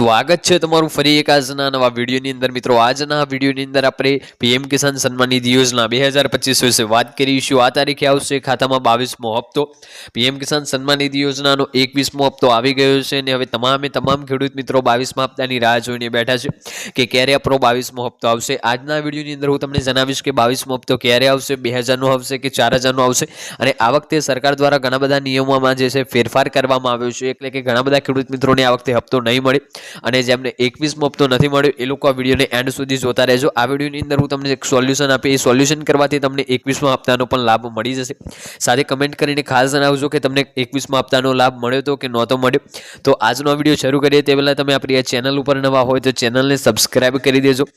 સ્વાગત છે તમારું ફરી એક આજના નવા વિડીયોની અંદર. મિત્રો, આજના વિડીયોની અંદર આપણે પીએમ કિસાન સન્માન નિધિ યોજના બે હજાર પચીસ વિશે વાત કરીશું. આ તારીખે આવશે ખાતામાં બાવીસમો હપ્તો. પીએમ કિસાન સન્માન નિધિ યોજનાનો એકવીસમો હપ્તો આવી ગયો છે અને હવે તમામે તમામ ખેડૂત મિત્રો બાવીસમા હપ્તાની રાહ જોઈને બેઠા છે કે ક્યારે આપણો બાવીસમો હપ્તો આવશે. આજના વિડીયોની અંદર હું તમને જણાવીશ કે બાવીસમો હપ્તો ક્યારે આવશે, બે હજારનો આવશે કે ચાર હજારનો આવશે અને આ વખતે સરકાર દ્વારા ઘણા બધા નિયમોમાં જે છે ફેરફાર કરવામાં આવ્યો છે. એટલે કે ઘણા બધા ખેડૂત મિત્રોને આ વખતે હપ્તો નહીં મળે. અને જેમને એકવીસમો હપ્તો નથી મળ્યો, એ લોકો આ વિડીયોને એન્ડ સુધી જોતા રહેજો. આ વિડીયોની અંદર હું તમને એક સોલ્યુશન આપી એ સોલ્યુશન કરવાથી તમને એકવીસમો હપ્તાનો પણ લાભ મળી જશે. સાથે કમેન્ટ કરીને ખાસ જણાવજો કે તમને એકવીસમો હપ્તાનો લાભ મળ્યો તો કે નહોતો મળ્યો. તો આજનો વીડિયો શરૂ કરીએ તે પહેલાં તમે આપણી આ ચેનલ ઉપર નવા હોય તો ચેનલને સબસ્ક્રાઇબ કરી દેજો.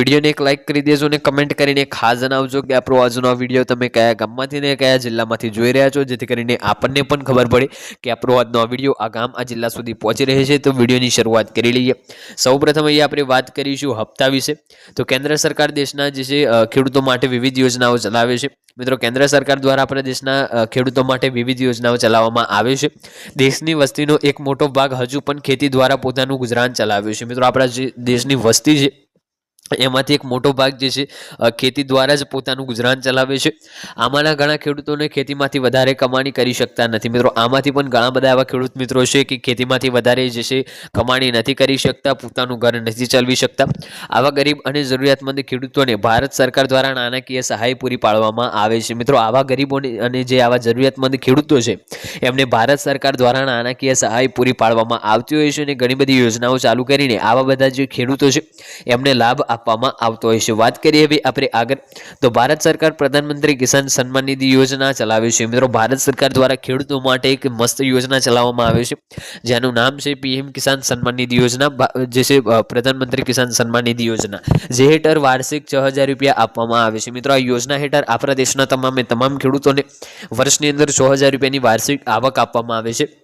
વિડીયોને એક લાઇક કરી દેજો અને કમેન્ટ કરીને ખાસ જણાવજો કે આપણો આજનો વીડિયો તમે કયા ગામમાંથી ને કયા જિલ્લામાંથી જોઈ રહ્યા છો, જેથી કરીને આપણને પણ ખબર પડે કે આપણો આજનો વીડિયો આ ગામ, આ જિલ્લા સુધી પહોંચી રહે છે. તો વિડીયોની શરૂઆત કરી લઈએ. સૌપ્રથમ અહીંયા આપણે વાત કરીશું હપ્તા વિશે. તો કેન્દ્ર સરકાર દેશના જે છે ખેડૂતો માટે વિવિધ યોજનાઓ ચલાવે છે. મિત્રો, કેન્દ્ર સરકાર દ્વારા આપણા દેશના ખેડૂતો માટે વિવિધ યોજનાઓ ચલાવવામાં આવે છે. દેશની વસ્તીનો એક મોટો ભાગ હજુ પણ ખેતી દ્વારા પોતાનું ગુજરાન ચલાવ્યું છે. મિત્રો, આપણા જે દેશની વસ્તી છે એમાંથી એક મોટો ભાગ જે છે ખેતી દ્વારા જ પોતાનું ગુજરાન ચલાવે છે. આમાંના ઘણા ખેડૂતોને ખેતીમાંથી વધારે કમાણી કરી શકતા નથી. મિત્રો, આમાંથી પણ ઘણા બધા એવા ખેડૂત મિત્રો છે કે ખેતીમાંથી વધારે જે છે, કમાણી નથી કરી શકતા, પોતાનું ઘર નથી ચલાવી શકતા. આવા ગરીબ અને જરૂરિયાતમંદ ખેડૂતોને ભારત સરકાર દ્વારા નાણાકીય સહાય પૂરી પાડવામાં આવે છે. મિત્રો, આવા ગરીબોને અને જે આવા જરૂરિયાતમંદ ખેડૂતો છે, એમને ભારત સરકાર દ્વારા નાણાકીય સહાય પૂરી પાડવામાં આવતી હોય છે અને ઘણી બધી યોજનાઓ ચાલુ કરીને આવા બધા જે ખેડૂતો છે, એમને લાભ આપવામાં આવતો હોય છે. વાત કરીએ હવે આપણે આગળ. તો ભારત સરકાર પ્રધાનમંત્રી કિસાન સન્માન નિધિ યોજના ચલાવે છે. મિત્રો, ભારત સરકાર દ્વારા ખેડૂતો માટે એક મસ્ત યોજના ચલાવવામાં આવે છે. જેનું નામ છે પીએમ કિસાન સન્માન નિધિ યોજના. જે છે પ્રધાનમંત્રી કિસાન સન્માન નિધિ યોજના. જે હેઠળ વાર્ષિક છ હજાર રૂપિયા આપવામાં આવે છે. મિત્રો, આ યોજના હેઠળ આપણા દેશના તમામે તમામ ખેડૂતોને વર્ષની અંદર છ હજાર રૂપિયાની વાર્ષિક આવક આપવામાં આવે છે.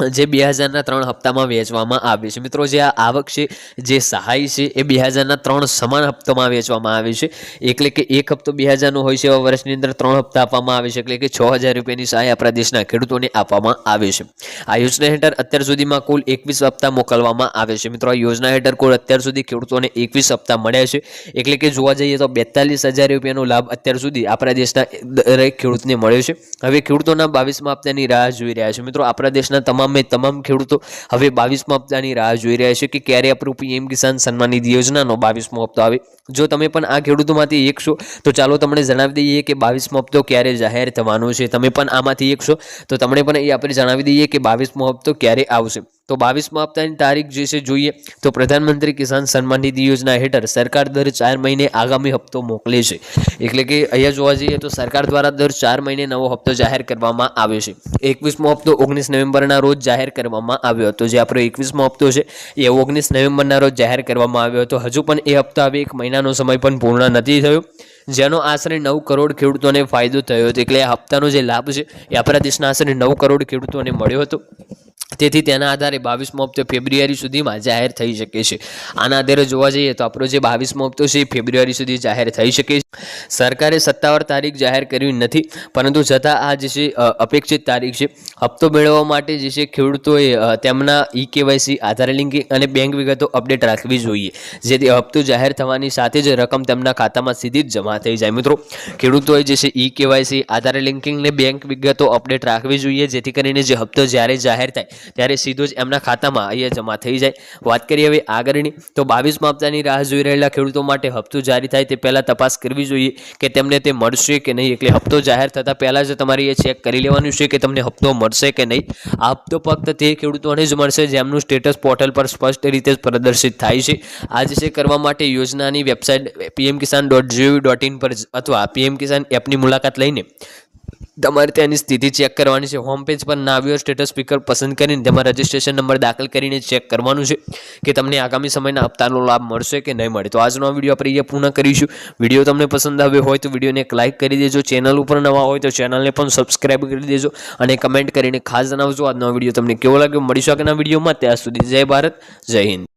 જે બે હજારના ત્રણ હપ્તામાં વેચવામાં આવે છે. મિત્રો, જે આ આવક છે, જે સહાય છે, એ બે હજારના ત્રણ સમાન હપ્તામાં વેચવામાં આવે છે. એટલે કે એક હપ્તો બે હજારનો હોય છે, એવા વર્ષની અંદર ત્રણ હપ્તા આપવામાં આવે છે. એટલે કે છ હજાર રૂપિયાની સહાય આપણા દેશના ખેડૂતોને આપવામાં આવે છે. આ યોજના હેઠળ અત્યાર સુધીમાં કુલ એકવીસ હપ્તા મોકલવામાં આવે છે. મિત્રો, આ યોજના હેઠળ કુલ અત્યાર સુધી ખેડૂતોને એકવીસ હપ્તા મળ્યા છે. એટલે કે જોવા જઈએ તો બેતાલીસ હજાર રૂપિયાનો લાભ અત્યાર સુધી આપણા દેશના દરેક ખેડૂતને મળ્યો છે. હવે ખેડૂતોના બાવીસમાં હપ્તાની રાહ જોઈ રહ્યા છે. મિત્રો, આપણા દેશના તમામે તમામ ખેડૂતો હવે બાવીસમો હપ્તાની રાહ જોઈ રહ્યા છે કે ક્યારે આપણું પીએમ કિસાન સન્માન નિધિ યોજનાનો બાવીસમો હપ્તો આવે. જો તમે પણ આ ખેડૂતોમાંથી એક છો, તો ચાલો તમને જણાવી દઈએ કે બાવીસમો હપ્તો ક્યારે જાહેર થવાનો છે. તમે પણ આમાંથી એક છો, તો તમને પણ એ આપણે જણાવી દઈએ કે બાવીસમો હપ્તો ક્યારે આવશે. તો બાવીસમા હપ્તાની તારીખ જે છે જોઈએ તો પ્રધાનમંત્રી કિસાન સન્માન નિધિ યોજના હેઠળ સરકાર દર ચાર મહિને આગામી હપ્તો મોકલે છે. એટલે કે અહીંયા જોવા જઈએ તો સરકાર દ્વારા દર ચાર મહિને નવો હપ્તો જાહેર કરવામાં આવ્યો છે. એકવીસમો હપ્તો ઓગણીસ નવેમ્બરના રોજ જાહેર કરવામાં આવ્યો હતો. જે આપણો એકવીસમો હપ્તો છે, એ ઓગણીસ નવેમ્બરના રોજ જાહેર કરવામાં આવ્યો હતો. હજુ પણ એ હપ્તો આવે એક મહિનાનો સમય પણ પૂર્ણ નથી થયો, જેનો આશરે નવ કરોડ ખેડૂતોને ફાયદો થયો હતો. એટલે આ હપ્તાનો જે લાભ છે, એ આપણા દેશના આશરે નવ કરોડ ખેડૂતોને મળ્યો હતો. તેથી તેના આધારે બાવીસમો હપ્તો ફેબ્રુઆરી સુધીમાં જાહેર થઈ શકે છે. આના આધારે જોવા જઈએ તો આપણો જે બાવીસમો હપ્તો છે એ ફેબ્રુઆરી સુધી જાહેર થઈ શકે છે. સરકારે સત્તાવાર તારીખ જાહેર કરી નથી, પરંતુ છતાં આ જે છે અપેક્ષિત તારીખ છે, હપ્તો મેળવવા માટે જે છે ખેડૂતોએ તેમના ઈ કેવાયસી, આધાર લિંકિંગ અને બેંક વિગતો અપડેટ રાખવી જોઈએ. જેથી હપ્તો જાહેર થવાની સાથે જ રકમ તેમના ખાતામાં સીધી જ જમા થઈ જાય. મિત્રો, ખેડૂતોએ જે છે ઈ કેવાયસી, આધાર લિંકિંગ ને બેંક વિગતો અપડેટ રાખવી જોઈએ, જેથી કરીને જે હપ્તો જ્યારે જાહેર થાય ત્યારે સીધો જ એમના ખાતામાં અહીંયા જમા થઈ જાય. વાત કરીએ હવે આગળની, તો બાવીસમાં હપ્તાની રાહ જોઈ રહેલા ખેડૂતો માટે હપ્તો જારી થાય તે પહેલાં તપાસ કરવી જોઈએ કે તેમને તે મળશે કે નહીં. એટલે હપ્તો જાહેર થતાં પહેલાં જ તમારે એ ચેક કરી લેવાનું છે કે તમને હપ્તો મળશે કે નહીં. આ હપ્તો ફક્ત તે ખેડૂતોને જ મળશે જેમનું સ્ટેટસ પોર્ટલ પર સ્પષ્ટ રીતે પ્રદર્શિત થાય છે. આ છે કરવા માટે યોજનાની website PM Kisan dot GOV dot in પર અથવા પીએમ કિસાન એપની મુલાકાત લઈને તમારે ત્યાંની સ્થિતિ ચેક કરવાની છે. હોમ પેજ પર નાવ્યો સ્ટેટસ સ્પીકર પસંદ કરીને તેમાં રજિસ્ટ્રેશન નંબર દાખલ કરીને ચેક કરવાનું છે કે તમને આગામી સમયના હપ્તાનો લાભ મળશે કે નહીં મળે. તો આજનો વીડિયો આપણે અહીંયા પૂર્ણ કરીશું. વીડિયો તમને પસંદ આવ્યો હોય તો વિડીયોને એક લાઇક કરી દેજો. ચેનલ ઉપર નવા હોય તો ચેનલને પણ સબસ્ક્રાઇબ કરી દેજો અને કમેન્ટ કરીને ખાસ જણાવજો આજનો વીડિયો તમને કેવો લાગ્યો. મળીશું આગળના વિડીયોમાં ત્યાં સુધી જય ભારત, જય હિન્દ.